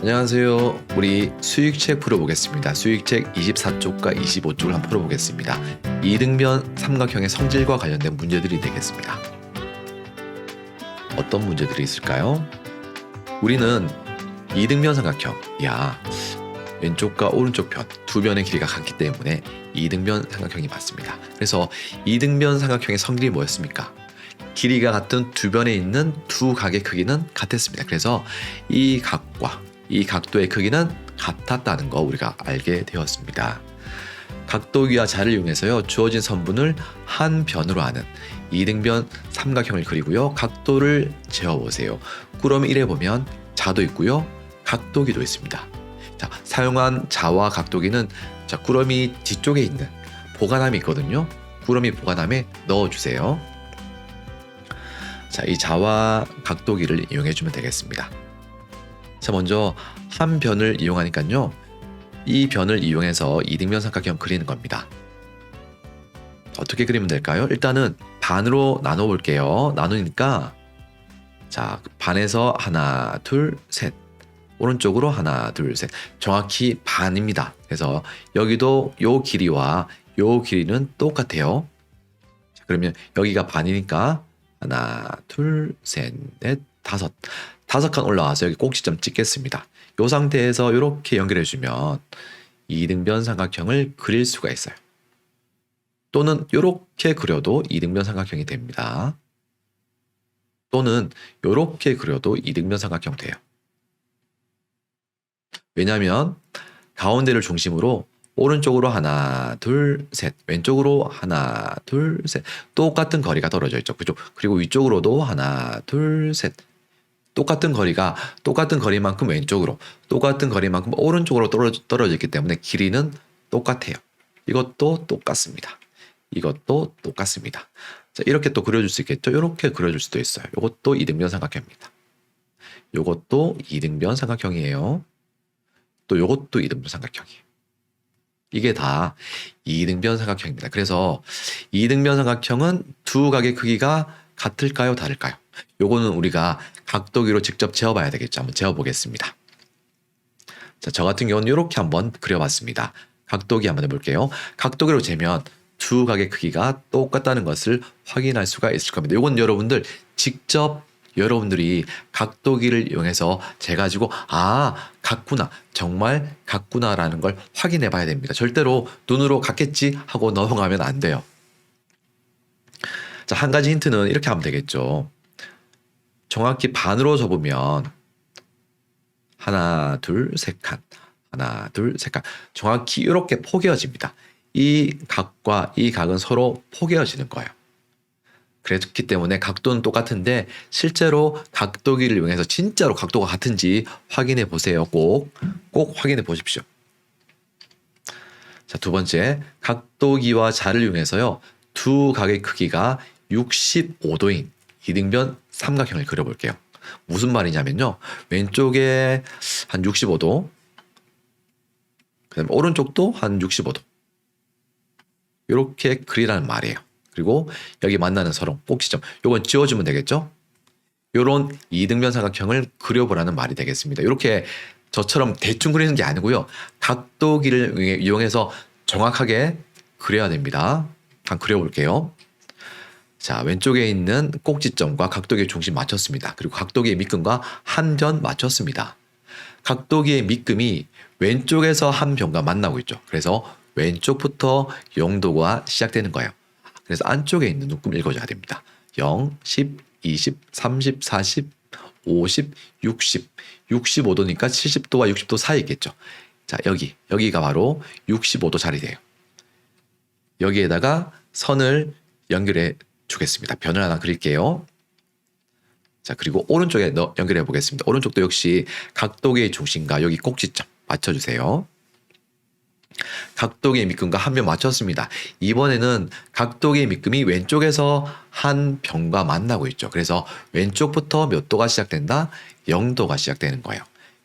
안녕하세요. 우리 수익책 풀어보겠습니다. 수익책 24쪽과 25쪽을 한번 풀어보겠습니다. 이등변 삼각형의 성질과 관련된 문제들이 되겠습니다. 어떤 문제들이 있을까요? 우리는 이등변 삼각형, 야 왼쪽과 오른쪽 편 두 변의 길이가 같기 때문에 이등변 삼각형이 맞습니다. 그래서 이등변 삼각형의 성질이 뭐였습니까? 길이가 같은 두 변에 있는 두 각의 크기는 같았습니다. 그래서 이 각과 이 각도의 크기는 같았다는 거 우리가 알게 되었습니다. 각도기와 자를 이용해서요 주어진 선분을 한 변으로 하는 이등변 삼각형을 그리고요 각도를 재어보세요. 꾸러미 1에 보면 자도 있고요 각도기도 있습니다. 자 사용한 자와 각도기는 자 꾸러미 뒤쪽에 있는 보관함이 있거든요. 꾸러미 보관함에 넣어주세요. 자, 이 자와 각도기를 이용해 주면 되겠습니다. 자, 먼저 한 변을 이용하니까요. 이 변을 이용해서 이등변 삼각형 그리는 겁니다. 어떻게 그리면 될까요? 일단은 반으로 나눠 볼게요. 나누니까 자, 반에서 하나, 둘, 셋. 오른쪽으로 하나, 둘, 셋. 정확히 반입니다. 그래서 여기도 요 길이와 요 길이는 똑같아요. 자, 그러면 여기가 반이니까 하나, 둘, 셋, 넷, 다섯. 다섯 칸 올라와서 여기 꼭지점 찍겠습니다. 이 상태에서 이렇게 연결해 주면 이등변 삼각형을 그릴 수가 있어요. 또는 이렇게 그려도 이등변 삼각형이 됩니다. 또는 이렇게 그려도 이등변 삼각형 돼요. 왜냐하면 가운데를 중심으로 오른쪽으로 하나, 둘, 셋. 왼쪽으로 하나, 둘, 셋. 똑같은 거리가 떨어져 있죠. 그죠? 그리고 위쪽으로도 하나, 둘, 셋. 똑같은 거리가 똑같은 거리만큼 왼쪽으로, 똑같은 거리만큼 오른쪽으로 떨어져, 있기 때문에 길이는 똑같아요. 이것도 똑같습니다. 이것도 똑같습니다. 자, 이렇게 또 그려줄 수 있겠죠? 이렇게 그려줄 수도 있어요. 이것도 이등변 삼각형입니다. 이것도 이등변 삼각형이에요. 또 이것도 이등변 삼각형이에요. 이게 다 이등변 삼각형입니다. 그래서 이등변 삼각형은 두 각의 크기가 같을까요, 다를까요? 요거는 우리가 각도기로 직접 재어봐야 되겠죠. 한번 재어보겠습니다. 자, 저 같은 경우는 이렇게 한번 그려봤습니다. 각도기 한번 해볼게요. 각도기로 재면 두 각의 크기가 똑같다는 것을 확인할 수가 있을 겁니다. 요건 여러분들 직접 여러분들이 각도기를 이용해서 재가지고 아 같구나 정말 같구나라는 걸 확인해 봐야 됩니다. 절대로 눈으로 같겠지 하고 넘어가면 안 돼요. 자, 한 가지 힌트는 이렇게 하면 되겠죠. 정확히 반으로 접으면 하나, 둘, 세 칸. 하나, 둘, 세 칸. 정확히 이렇게 포개어집니다. 이 각과 이 각은 서로 포개어지는 거예요. 그렇기 때문에 각도는 똑같은데 실제로 각도기를 이용해서 진짜로 각도가 같은지 확인해 보세요. 꼭, 꼭 확인해 보십시오. 자, 두 번째. 각도기와 자를 이용해서요. 두 각의 크기가 65도인 이등변 삼각형을 그려볼게요. 무슨 말이냐면요. 왼쪽에 한 65도, 그 다음에 오른쪽도 한 65도. 이렇게 그리라는 말이에요. 그리고 여기 만나는 서로 꼭지점. 요건 지워주면 되겠죠? 요런 이등변 삼각형을 그려보라는 말이 되겠습니다. 이렇게 저처럼 대충 그리는 게 아니고요. 각도기를 이용해서 정확하게 그려야 됩니다. 한번 그려볼게요. 자, 왼쪽에 있는 꼭지점과 각도기의 중심 맞췄습니다. 그리고 각도기의 밑금과 한 변 맞췄습니다. 각도기의 밑금이 왼쪽에서 한 변과 만나고 있죠. 그래서 왼쪽부터 0도가 시작되는 거예요. 그래서 안쪽에 있는 눈금 읽어줘야 됩니다. 0, 10, 20, 30, 40, 50, 60, 65도니까 70도와 60도 사이에 있겠죠. 자, 여기, 여기가 바로 65도 자리돼요. 여기에다가 선을 연결해 주겠습니다. 변을 하나 그릴게요. 자, 그리고 오른쪽에 넣, 연결해 보겠습니다. 오른쪽도 역시 각도기의 중심과 여기 꼭지점 맞춰주세요. 각도기의 밑금과 한변 맞췄습니다. 이번에는 각도기의 밑금이 왼쪽에서 한 변과 만나고 있죠. 그래서 왼쪽부터 몇 도가 시작된다? 0도가 시작되는 거예요.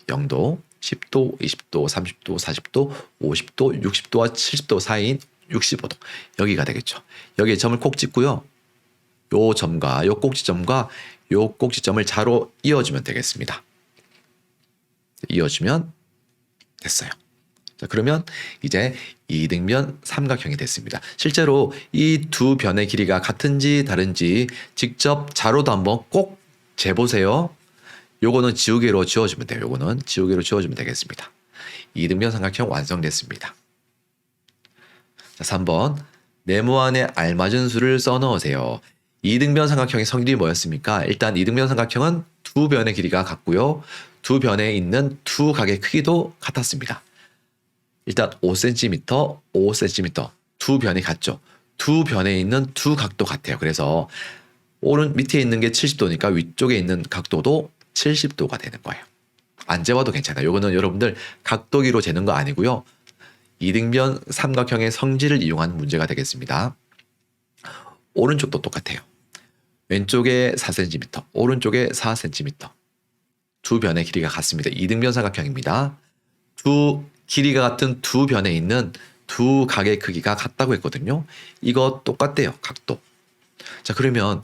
0도, 10도, 20도, 30도, 40도, 50도, 60도와 70도 사이인 65도. 여기가 되겠죠. 여기에 점을 꼭 찍고요. 요 점과 요 꼭지점과 요 꼭지점을 자로 이어주면 되겠습니다. 이어주면 됐어요. 자, 그러면 이제 이등변 삼각형이 됐습니다. 실제로 이 두 변의 길이가 같은지 다른지 직접 자로도 한번 꼭 재보세요. 요거는 지우개로 지워주면 돼요. 요거는 지우개로 지워주면 되겠습니다. 이등변 삼각형 완성됐습니다. 자, 3번. 네모 안에 알맞은 수를 써 넣으세요. 이등변 삼각형의 성질이 뭐였습니까? 일단 이등변 삼각형은 두 변의 길이가 같고요. 두 변에 있는 두 각의 크기도 같았습니다. 일단 5cm, 5cm 두 변이 같죠. 두 변에 있는 두 각도 같아요. 그래서 오른 밑에 있는 게 70도니까 위쪽에 있는 각도도 70도가 되는 거예요. 안 재봐도 괜찮아요. 이거는 여러분들 각도기로 재는 거 아니고요. 이등변 삼각형의 성질을 이용한 문제가 되겠습니다. 오른쪽도 똑같아요. 왼쪽에 4cm, 오른쪽에 4cm. 두 변의 길이가 같습니다. 이등변 삼각형입니다. 두 길이가 같은 두 변에 있는 두 각의 크기가 같다고 했거든요. 이거 똑같대요. 각도. 자, 그러면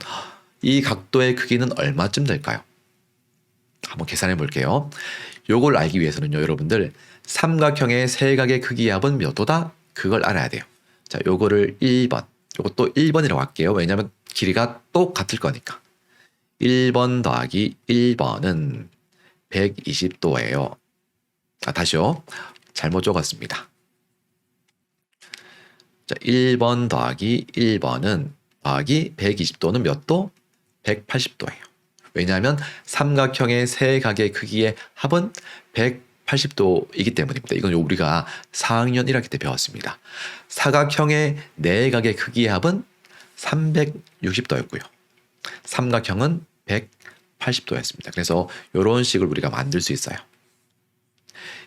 이 각도의 크기는 얼마쯤 될까요? 한번 계산해 볼게요. 요걸 알기 위해서는요, 여러분들 삼각형의 세 각의 크기의 합은 몇 도다? 그걸 알아야 돼요. 자, 요거를 1번. 요것도 1번이라고 할게요. 왜냐하면 길이가 똑같을 거니까. 1번 더하기 1번은 120도예요. 아, 다시요. 잘못 적었습니다. 자, 1번 더하기 1번은 더하기 120도는 몇 도? 180도예요. 왜냐하면 삼각형의 세 각의 크기의 합은 180도이기 때문입니다. 이건 우리가 4학년 1학기 때 배웠습니다. 사각형의 네 각의 크기의 합은 360도였고요. 삼각형은 180도였습니다. 그래서 이런 식을 우리가 만들 수 있어요.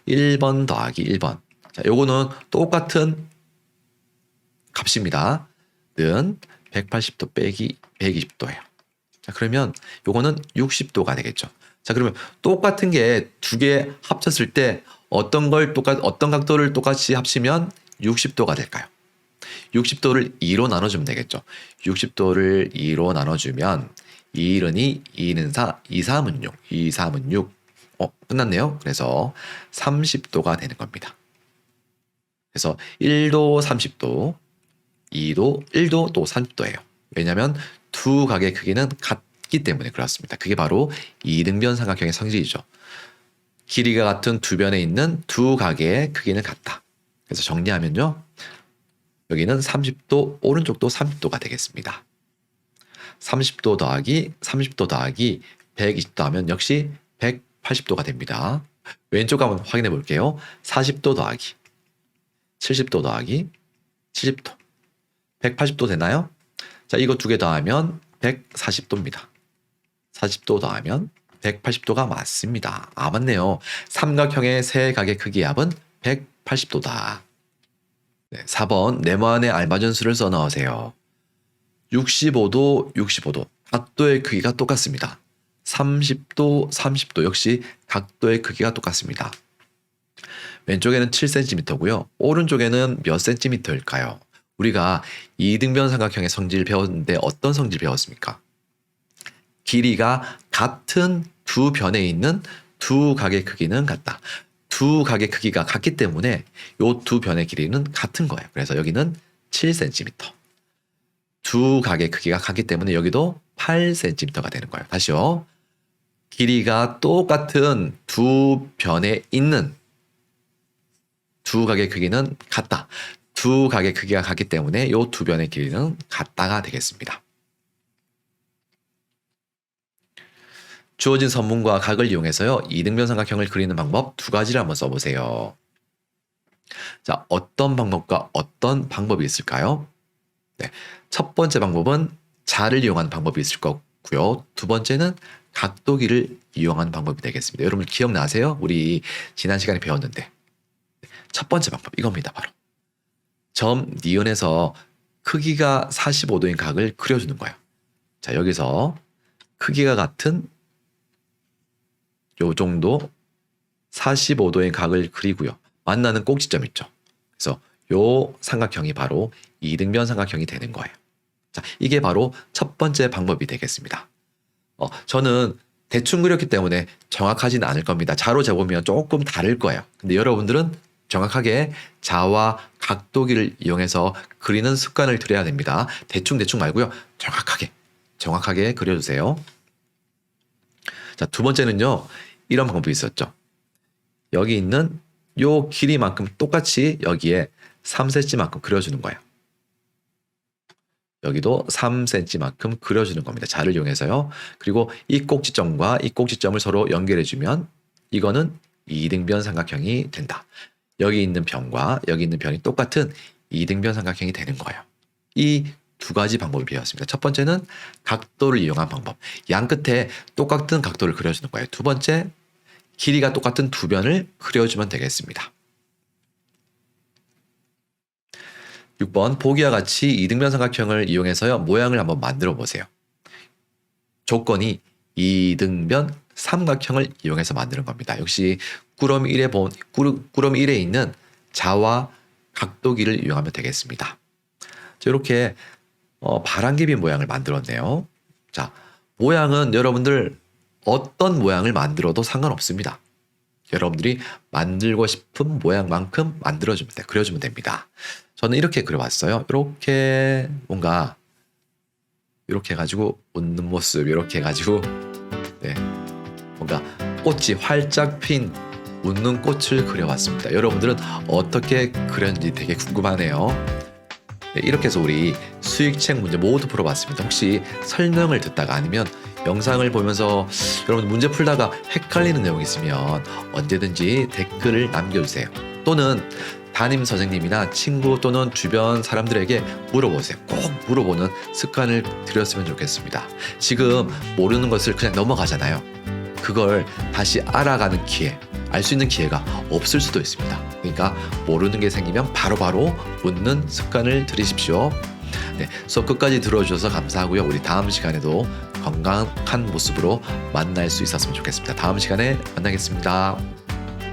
1번 더하기 1번. 자, 요거는 똑같은 값입니다. 는 180도 빼기 120도예요. 자, 그러면 요거는 60도가 되겠죠. 자, 그러면 똑같은 게 두 개 합쳤을 때 어떤 걸 똑같 어떤 각도를 똑같이 합치면 60도가 될까요? 60도를 2로 나눠주면 되겠죠. 60도를 2로 나눠주면 2, 1은 2, 2는 4, 2, 3은 6, 2, 3은 6. 어, 끝났네요. 그래서 30도가 되는 겁니다. 그래서 1도 30도, 2도 1도 또 30도예요. 왜냐하면 두 각의 크기는 같기 때문에 그렇습니다. 그게 바로 이등변 삼각형의 성질이죠. 길이가 같은 두 변에 있는 두 각의 크기는 같다. 그래서 정리하면요. 여기는 30도, 오른쪽도 30도가 되겠습니다. 30도 더하기 30도 더하기 120도 하면 역시 180도가 됩니다. 왼쪽 한번 확인해 볼게요. 40도 더하기 70도 더하기 70도 180도 되나요? 자, 이거 두 개 더하면 140도입니다. 40도 더하면 180도가 맞습니다. 아, 맞네요. 삼각형의 세 각의 크기 합은 180도다. 네, 4번 네모안에 알맞은 수를 써 넣으세요. 65도, 65도. 각도의 크기가 똑같습니다. 30도, 30도 역시 각도의 크기가 똑같습니다. 왼쪽에는 7cm고요. 오른쪽에는 몇 cm일까요? 우리가 이등변 삼각형의 성질 배웠는데 어떤 성질 배웠습니까? 길이가 같은 두 변에 있는 두 각의 크기는 같다. 두 각의 크기가 같기 때문에 이 두 변의 길이는 같은 거예요. 그래서 여기는 7cm. 두 각의 크기가 같기 때문에 여기도 8cm가 되는 거예요. 다시요. 길이가 똑같은 두 변에 있는 두 각의 크기는 같다. 두 각의 크기가 같기 때문에 이 두 변의 길이는 같다가 되겠습니다. 주어진 선문과 각을 이용해서요. 이등변 삼각형을 그리는 방법 두 가지를 한번 써보세요. 자, 어떤 방법과 어떤 방법이 있을까요? 네, 첫 번째 방법은 자를 이용한 방법이 있을 거고요. 두 번째는 각도기를 이용한 방법이 되겠습니다. 여러분 기억나세요? 우리 지난 시간에 배웠는데 첫 번째 방법 이겁니다. 바로 점 니은에서 크기가 45도인 각을 그려주는 거예요. 자 여기서 크기가 같은 요 정도 45도의 각을 그리고요. 만나는 꼭지점 있죠. 그래서 요 삼각형이 바로 이등변 삼각형이 되는 거예요. 자, 이게 바로 첫 번째 방법이 되겠습니다. 어, 저는 대충 그렸기 때문에 정확하지는 않을 겁니다. 자로 재보면 조금 다를 거예요. 근데 여러분들은 정확하게 자와 각도기를 이용해서 그리는 습관을 들여야 됩니다. 대충 대충 말고요. 정확하게 정확하게 그려주세요. 자, 두 번째는요. 이런 방법이 있었죠. 여기 있는 요 길이만큼 똑같이 여기에 3cm만큼 그려주는 거예요. 여기도 3cm만큼 그려주는 겁니다. 자를 이용해서요. 그리고 이 꼭지점과 이 꼭지점을 서로 연결해주면 이거는 이등변 삼각형이 된다. 여기 있는 변과 여기 있는 변이 똑같은 이등변 삼각형이 되는 거예요. 이 두 가지 방법을 배웠습니다. 첫 번째는 각도를 이용한 방법. 양 끝에 똑같은 각도를 그려주는 거예요. 두 번째, 길이가 똑같은 두 변을 그려주면 되겠습니다. 6번 보기와 같이 이등변 삼각형을 이용해서요 모양을 한번 만들어 보세요. 조건이 이등변 삼각형을 이용해서 만드는 겁니다. 역시 꾸러미 1에 본 꾸러미 1에 있는 자와 각도기를 이용하면 되겠습니다. 자, 이렇게 어, 바람개비 모양을 만들었네요. 자, 모양은 여러분들 어떤 모양을 만들어도 상관없습니다. 여러분들이 만들고 싶은 모양만큼 만들어주면 돼, 그려주면 됩니다. 저는 이렇게 그려봤어요. 이렇게 뭔가 이렇게 해가지고 웃는 모습 이렇게 해가지고 네 뭔가 꽃이 활짝 핀 웃는 꽃을 그려봤습니다. 여러분들은 어떻게 그렸는지 되게 궁금하네요. 네, 이렇게 해서 우리 수익책 문제 모두 풀어봤습니다. 혹시 설명을 듣다가 아니면 영상을 보면서 여러분 문제 풀다가 헷갈리는 내용이 있으면 언제든지 댓글을 남겨주세요. 또는 담임 선생님이나 친구 또는 주변 사람들에게 물어보세요. 꼭 물어보는 습관을 들였으면 좋겠습니다. 지금 모르는 것을 그냥 넘어가잖아요. 그걸 다시 알아가는 기회, 알 수 있는 기회가 없을 수도 있습니다. 그러니까 모르는 게 생기면 바로바로 묻는 습관을 들이십시오. 네, 수업 끝까지 들어주셔서 감사하고요. 우리 다음 시간에도 건강한 모습으로 만날 수 있었으면 좋겠습니다. 다음 시간에 만나겠습니다.